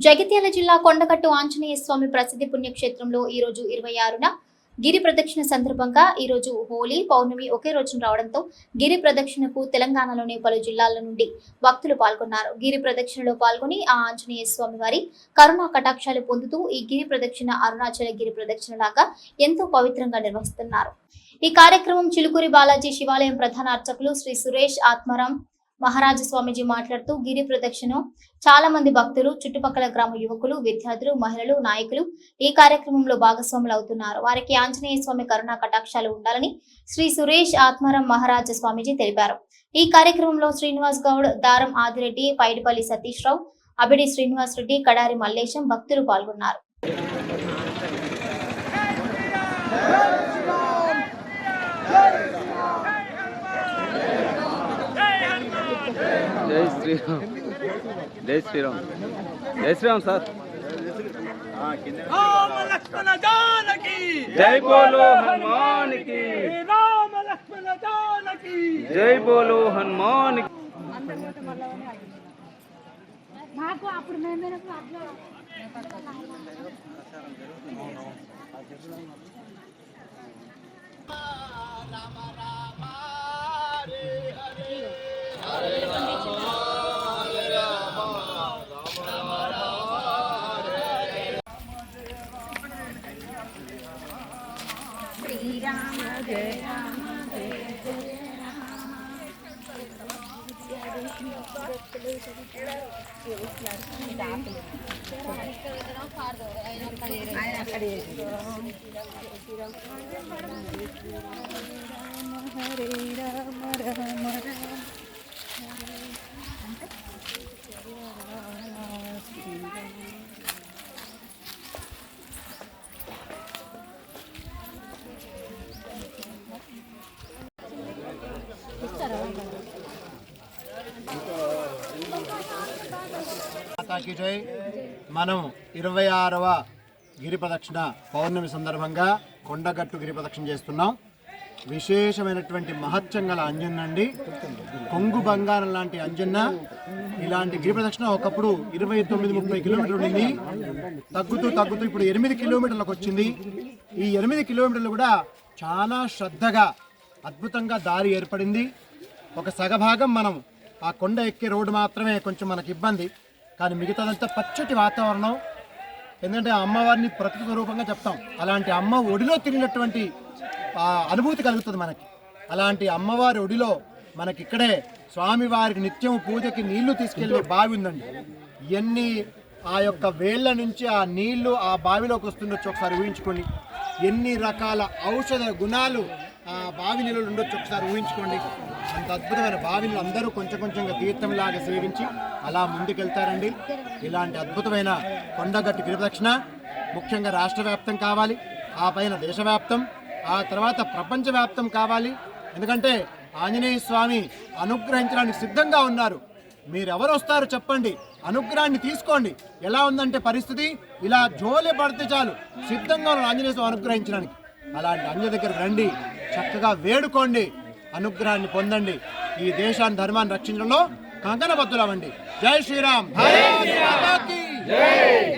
జగిత్యాల జిల్లా కొండగట్టు ఆంజనేయ స్వామి ప్రసిద్ధి పుణ్యక్షేత్రంలో ఈ రోజు ఇరవై ఆరున గిరి ప్రదక్షిణ సందర్భంగా ఈ రోజు హోలీ పౌర్ణమి ఒకే రోజున రావడంతో గిరి ప్రదక్షిణకు తెలంగాణలోని పలు జిల్లాల నుండి భక్తులు పాల్గొన్నారు. గిరి ప్రదక్షిణలో పాల్గొని ఆ ఆంజనేయ స్వామి వారి కరుణా కటాక్షాలు పొందుతూ ఈ గిరి ప్రదక్షిణ అరుణాచల గిరి ప్రదక్షిణ లాగా ఎంతో పవిత్రంగా నిర్వహిస్తున్నారు. ఈ కార్యక్రమం చిలుకూరి బాలాజీ శివాలయం ప్రధాన అర్చకులు శ్రీ సురేష్ ఆత్మారాం మహారాజ స్వామీజీ మాట్లాడుతూ గిరి ప్రదక్షిణ చాలా మంది భక్తులు చుట్టుపక్కల గ్రామ యువకులు విద్యార్థులు మహిళలు నాయకులు ఈ కార్యక్రమంలో భాగస్వాములు అవుతున్నారు. వారికి ఆంజనేయ స్వామి కరుణా కటాక్షాలు ఉండాలని శ్రీ సురేష్ ఆత్మారం మహారాజ స్వామీజీ తెలిపారు. ఈ కార్యక్రమంలో శ్రీనివాస్ గౌడ్ దారం ఆదిరెడ్డి పైడిపల్లి సతీష్ రావు అబిడి శ్రీనివాస్ రెడ్డి కడారి మల్లేశం భక్తులు పాల్గొన్నారు. జై శ్రీరామ్ జై శ్రీరామ్ జై శ్రీరామ్ సార్ జై బోలో హనుమాన్కి జై బోలో హనుమాన్కి నాకు అప్పుడు మేము అట్లా Hare Ram మాతాకి జై మనం ఇరవై ఆరవ గిరి ప్రదక్షిణ పౌర్ణమి సందర్భంగా కొండగట్టు గిరి ప్రదక్షిణ చేస్తున్నాం. విశేషమైనటువంటి మహత్యం గల అంజన్న అండి. కొంగు బంగారం లాంటి అంజన్న. ఇలాంటి గిరి ప్రదక్షిణ ఒకప్పుడు ఇరవై తొమ్మిది ముప్పై కిలోమీటర్లు ఉండింది. తగ్గుతూ తగ్గుతూ ఇప్పుడు ఎనిమిది కిలోమీటర్లకు వచ్చింది. ఈ ఎనిమిది కిలోమీటర్లు కూడా చాలా శ్రద్ధగా అద్భుతంగా దారి ఏర్పడింది. ఒక సగభాగం మనం ఆ కొండ ఎక్కే రోడ్డు మాత్రమే కొంచెం మనకి ఇబ్బంది. కానీ మిగతాదంతా పచ్చటి వాతావరణం. ఎందుకంటే ఆ అమ్మవారిని ప్రకృతి స్వరూపంగా చెప్తాం. అలాంటి అమ్మ ఒడిలో తిరిగినటువంటి అనుభూతి కలుగుతుంది మనకి. అలాంటి అమ్మవారి ఒడిలో మనకి ఇక్కడే స్వామివారికి నిత్యం పూజకి నీళ్ళు తీసుకెళ్ళే బావి ఉందండి. ఎన్ని ఆ యొక్క వేళ్ళ నుంచి ఆ నీళ్ళు ఆ బావిలోకి వస్తుండొచ్చు ఒకసారి ఊహించుకోండి. ఎన్ని రకాల ఔషధ గుణాలు ఆ బావి నీళ్ళు ఉండొచ్చు ఒకసారి ఊహించుకోండి. అంత అద్భుతమైన బావిని అందరూ కొంచెం కొంచెంగా తీర్థంలాగా సేవించి అలా ముందుకెళ్తారండి. ఇలాంటి అద్భుతమైన కొండగట్టు గిరిదక్షిణ ముఖ్యంగా రాష్ట్ర వ్యాప్తం కావాలి ఆ పైన దేశవ్యాప్తం ఆ తర్వాత ప్రపంచవ్యాప్తం కావాలి. ఎందుకంటే ఆంజనేయ స్వామి అనుగ్రహించడానికి సిద్ధంగా ఉన్నారు. మీరెవరు వస్తారు చెప్పండి. అనుగ్రహాన్ని తీసుకోండి. ఎలా ఉందంటే పరిస్థితి ఇలా జోలే పడితే చాలు. సిద్ధంగా ఉన్న ఆంజనేయ స్వామి అనుగ్రహించడానికి. అలాంటి అంజ దగ్గర రండి. చక్కగా వేడుకోండి. అనుగ్రహాన్ని పొందండి. ఈ దేశాన్ని ధర్మాన్ని రక్షించడంలో కంకణబద్దులవ్వండి జై శ్రీరామ్.